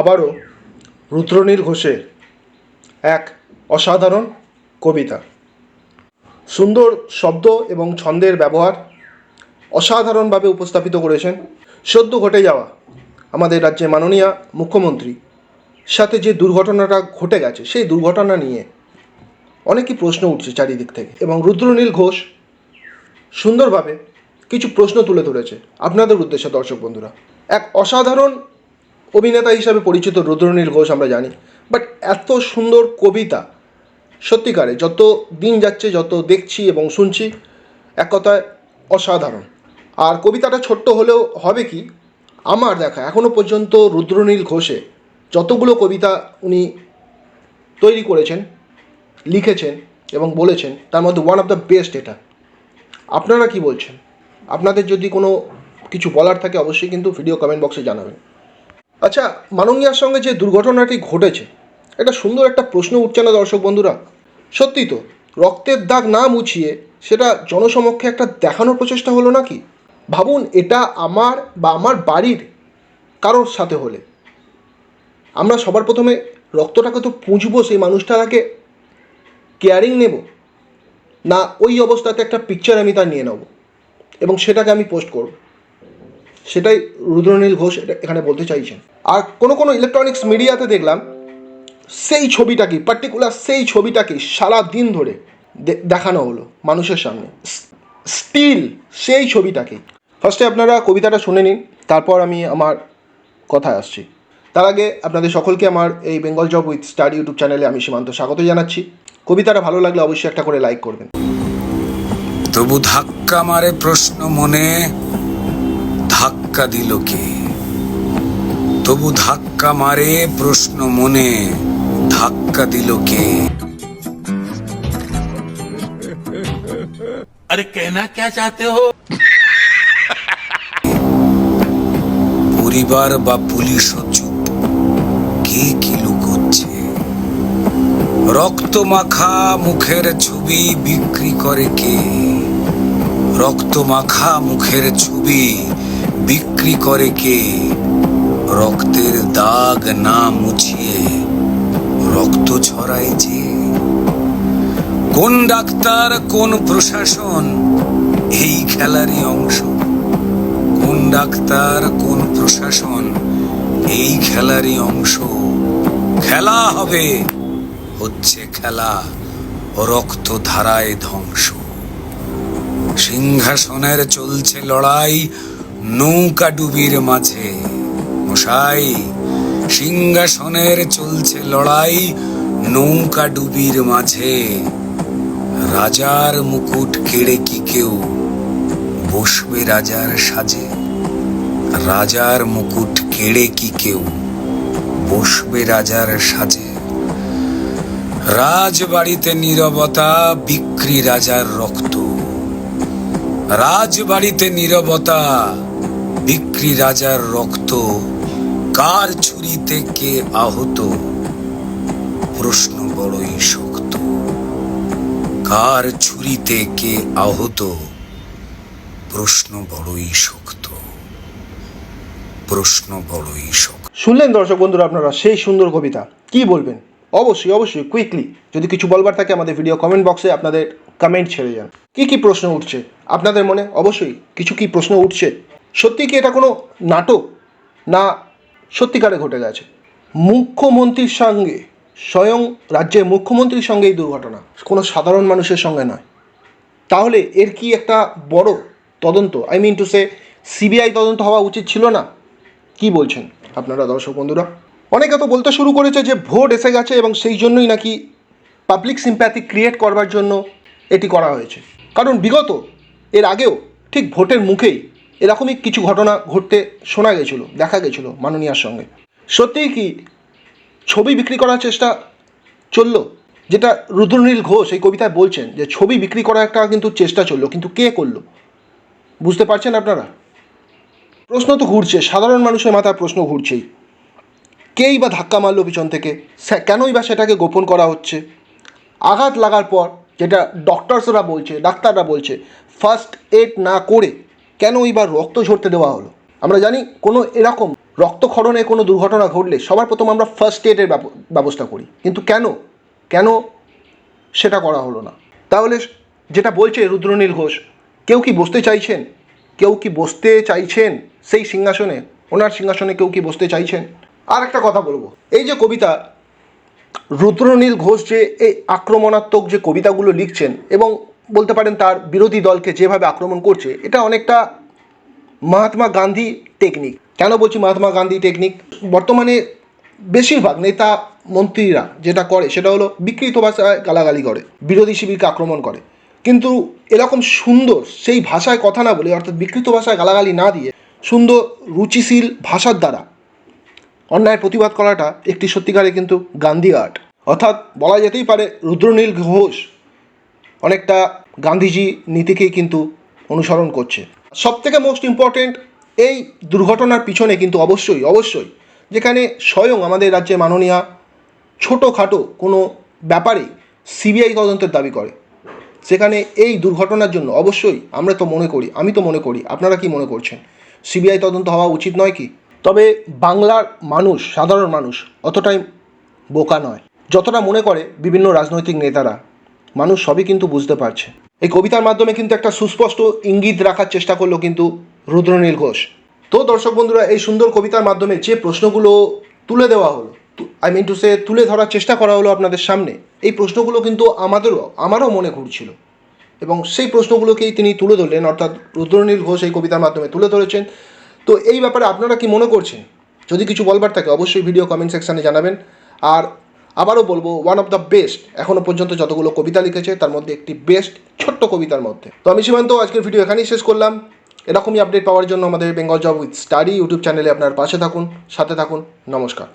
আবারও রুদ্রনীল ঘোষের এক অসাধারণ কবিতা। সুন্দর শব্দ এবং ছন্দের ব্যবহার অসাধারণভাবে উপস্থাপিত করেছেন। সদ্য ঘটে যাওয়া আমাদের রাজ্যের মাননীয় মুখ্যমন্ত্রী। সাথে যে দুর্ঘটনাটা ঘটে গেছে, সেই দুর্ঘটনা নিয়ে অনেকই প্রশ্ন উঠছে চারিদিক থেকে এবং রুদ্রনীল ঘোষ সুন্দরভাবে কিছু প্রশ্ন তুলে ধরেছে। আপনাদের উদ্দেশ্যে দর্শক বন্ধুরা, এক অসাধারণ অভিনেতা হিসাবে পরিচিত রুদ্রনীল ঘোষ আমরা জানি। বাট এত সুন্দর কবিতা, সত্যিকারে যত দিন যাচ্ছে, যত দেখছি এবং শুনছি, এক কথায় অসাধারণ। আর কবিতাটা ছোট্ট হলেও হবে কি? আমার দেখা এখনও পর্যন্ত রুদ্রনীল ঘোষে যতগুলো কবিতা উনি তৈরি করেছেন, লিখেছেন এবং বলেছেন, তার মধ্যে ওয়ান অফ দ্য বেস্ট এটা। আপনারা কি বলছেন? আপনাদের যদি কোনো কিছু বলার থাকে, অবশ্যই কিন্তু ভিডিও কমেন্ট বক্সে জানাবেন। আচ্ছা মাননীয়ার সঙ্গে যে দুর্ঘটনাটি ঘটেছে, এটা সুন্দর একটা প্রশ্ন উঠছে না দর্শক বন্ধুরা? সত্যি তো, রক্তের দাগ না মুছিয়ে সেটা জনসমক্ষে একটা দেখানোর প্রচেষ্টা হলো নাকি? ভাবুন, এটা আমার বা আমার বাড়ির কারোর সাথে হলে। আমরা সবার প্রথমে রক্তটাকে তো পুঁজবো, সেই মানুষটার আগে কেয়ারিং নেব। না, ওই অবস্থাতে একটা পিকচার আমি তার নিয়ে নেব এবং সেটাকে আমি পোস্ট করব। সেটাই রুদ্রনীল ঘোষ এখানে বলতে চাইছেন। আর কোনো কোনো ইলেকট্রনিক্স মিডিয়াতে দেখলাম, সেই ছবিটাকে পার্টিকুলার সেই ছবিটাকে সারা দিন ধরে দেখানো হলো মানুষের সামনে। স্টিল সেই ছবিটাকে। ফার্স্টে আপনারা কবিতাটা শুনে নিন, তারপর আমি আমার কথায় আসছি। তার আগে আপনাদের সকলকে আমার এই Bengal job with star YouTube চ্যানেলে আমি সীমান্ত স্বাগত জানাচ্ছি। কবিতাটা ভালো লাগলে অবশ্যই একটা করে লাইক করবেন। তবু ধাক্কা মারে প্রশ্ন মনে ধাক্কা দিল কে? তবু ধাক্কা মারে প্রশ্ন মনে ধাক্কা দিল কে? আরে কেনা কে চাতে হো? পরিবার বা পুলিশ চুপ। কে কি লুকোচ্ছে? রক্ত মাখা মুখের ছবি বিক্রি করে কে? রক্ত মাখা মুখের ছবি বিক্রি করে কে? রক্তের দাগ না মুছিয়ে রক্ত ছড়ায় যে? কোন ডাক্তার, কোন প্রশাসন এই খেলারই অংশ? কোন ডাক্তার, কোন প্রশাসন এই খেলারই অংশ? খেলা হবে, হচ্ছে খেলা, রক্ত ধারায় ধ্বংস। সিংহাসনের চলছে লড়াই নৌকা ডুবির মাঝে। মশাই, সিংহাসনের চলছে লড়াই নৌকা ডুবির মাঝে। রাজার মুকুট কেড়ে কি কেউ বসবে রাজার সাজে? রাজার মুকুট কেড়ে কি কেউ বসবে রাজার সাজে? রাজবাড়িতে নীরবতা, বিক্রি রাজার রক্ত। রাজবাড়িতে নীরবতা, বিক্রি রাজার রক্ত, কার ছুরিতে কে আহত? প্রশ্ন বড়ই শক্ত, কার ছুরিতে কে আহত? প্রশ্ন বড়ই শক্ত, প্রশ্ন বড়ই শক্ত। শুনলেন দর্শক বন্ধুরা আপনারা, সেই সুন্দর কবিতা, কি বলবেন? অবশ্যই অবশ্যই কুইকলি যদি কিছু বলবার থাকে আমাদের ভিডিও কমেন্ট বক্সে আপনাদের কমেন্ট ছেড়ে যান। কি কি প্রশ্ন উঠছে? আপনাদের মনে অবশ্যই কিছু কি প্রশ্ন উঠছে? সত্যি কি এটা কোনো নাটক? না, সত্যিকারে ঘটে গেছে। মুখ্যমন্ত্রীর সঙ্গে, স্বয়ং রাজ্যের মুখ্যমন্ত্রীর সঙ্গে এই দুর্ঘটনা। কোনো সাধারণ মানুষের সঙ্গে নয়। তাহলে এর কি একটা বড় তদন্ত? I mean to say CBI তদন্ত হওয়া উচিত ছিল না? কি বলছেন আপনারা দর্শক বন্ধুরা? অনেকে তো বলতে শুরু করেছে যে ভোট এসে গেছে এবং সেই জন্যই নাকি পাবলিক সিম্প্যাথি ক্রিয়েট করবার জন্য এটি করা হয়েছে। কারণ বিগত, এর আগেও ঠিক ভোটের মুখেই এরকমই কিছু ঘটনা ঘটতে শোনা গেছিল, দেখা গেছিল মাননীয়ার সঙ্গে। সত্যিই কি ছবি বিক্রি করার চেষ্টা চলল? যেটা রুদ্রনীল ঘোষ এই কবিতায় বলছেন যে, ছবি বিক্রি করার একটা কিন্তু চেষ্টা চলল, কিন্তু কে করল? বুঝতে পারছেন আপনারা? প্রশ্ন তো ঘুরছে, সাধারণ মানুষের মাথায় প্রশ্ন ঘুরছেই। কেই বা ধাক্কা মারলো পিছন থেকে? কেনই বা সেটাকে গোপন করা হচ্ছে? আঘাত লাগার পর যেটা ডক্টরসরা বলছে, ডাক্তাররা বলছে ফার্স্ট এড না করে কেন এবার রক্ত ঝরতে দেওয়া হলো? আমরা জানি কোনো এরকম রক্তক্ষরণে কোনো দুর্ঘটনা ঘটলে সবার প্রথম আমরা ফার্স্ট এডের ব্যবস্থা করি। কিন্তু কেন? কেন সেটা করা হলো না? তাহলে যেটা বলছে রুদ্রনীল ঘোষ, কেউ কি বসতে চাইছেন? কেউ কি বসতে চাইছেন সেই সিংহাসনে? ওনার সিংহাসনে কেউ কি বসতে চাইছেন? আর একটা কথা বলব। এই যে কবিতা রুদ্রনীল ঘোষ যে এই আক্রমণাত্মক যে কবিতাগুলো লিখছেন এবং বলতে পারেন তার বিরোধী দলকে যেভাবে আক্রমণ করছে, এটা অনেকটা মহাত্মা গান্ধী টেকনিক কেন বলছি মহাত্মা গান্ধী টেকনিক বর্তমানে বেশিরভাগ নেতা মন্ত্রীরা যেটা করে, সেটা হলো বিকৃত ভাষায় গালাগালি করে, বিরোধী শিবিরকে আক্রমণ করে। কিন্তু এরকম সুন্দর সেই ভাষায় কথা না বলে, অর্থাৎ বিকৃত ভাষায় গালাগালি না দিয়ে, সুন্দর রুচিশীল ভাষার দ্বারা অন্যায়ের প্রতিবাদ করাটা একটি সত্যিকারে কিন্তু গান্ধী আর্ট। অর্থাৎ বলা যেতেই পারে রুদ্রনীল ঘোষ অনেকটা গান্ধীজি নীতিকেই কিন্তু অনুসরণ করছে। সব থেকে মোস্ট ইম্পর্টেন্ট এই দুর্ঘটনার পিছনে কিন্তু অবশ্যই অবশ্যই যেখানে স্বয়ং আমাদের রাজ্যে মাননীয়া ছোটোখাটো কোনো ব্যাপারে সিবিআই তদন্তের দাবি করে। সেখানে এই দুর্ঘটনার জন্য অবশ্যই আমরা তো মনে করি, আমি তো মনে করি, আপনারা কি মনে করছেন? সিবিআই তদন্ত হওয়া উচিত নয় কি? তবে বাংলার মানুষ, সাধারণ মানুষ অতটাই বোকা নয়। যতটা মনে করে বিভিন্ন রাজনৈতিক নেতারা, মানুষ সবই কিন্তু বুঝতে পারছে। এই কবিতার মাধ্যমে কিন্তু একটা সুস্পষ্ট ইঙ্গিত রাখার চেষ্টা করল কিন্তু রুদ্রনীল ঘোষ। তো দর্শক বন্ধুরা, এই সুন্দর কবিতার মাধ্যমে যে প্রশ্নগুলো তুলে দেওয়া হলো আই মিন টু সে তুলে ধরার চেষ্টা করা হলো আপনাদের সামনে, এই প্রশ্নগুলো কিন্তু আমাদেরও, আমারও মনে ঘুরছিল। এবং সেই প্রশ্নগুলোকেই তিনি তুলে ধরলেন, অর্থাৎ রুদ্রনীল ঘোষ এই কবিতার মাধ্যমে তুলে ধরেছেন। তো এই ব্যাপারে আপনারা কি মনে করছেন? যদি কিছু বলবার থাকে, অবশ্যই ভিডিও কমেন্ট সেকশানে জানাবেন। আর আবারও বলব ওয়ান অফ দ্য বেস্ট এখনও পর্যন্ত যতগুলো কবিতা লিখেছে, তার মধ্যে একটি বেস্ট ছোট্ট কবিতার মধ্যে। তো আমি সীমান্ত, আজকের ভিডিও এখানেই শেষ করলাম। এরকমই আপডেট পাওয়ার জন্য আমাদের Bengal job with study YouTube চ্যানেলে আপনার পাশে থাকুন, সাথে থাকুন, নমস্কার।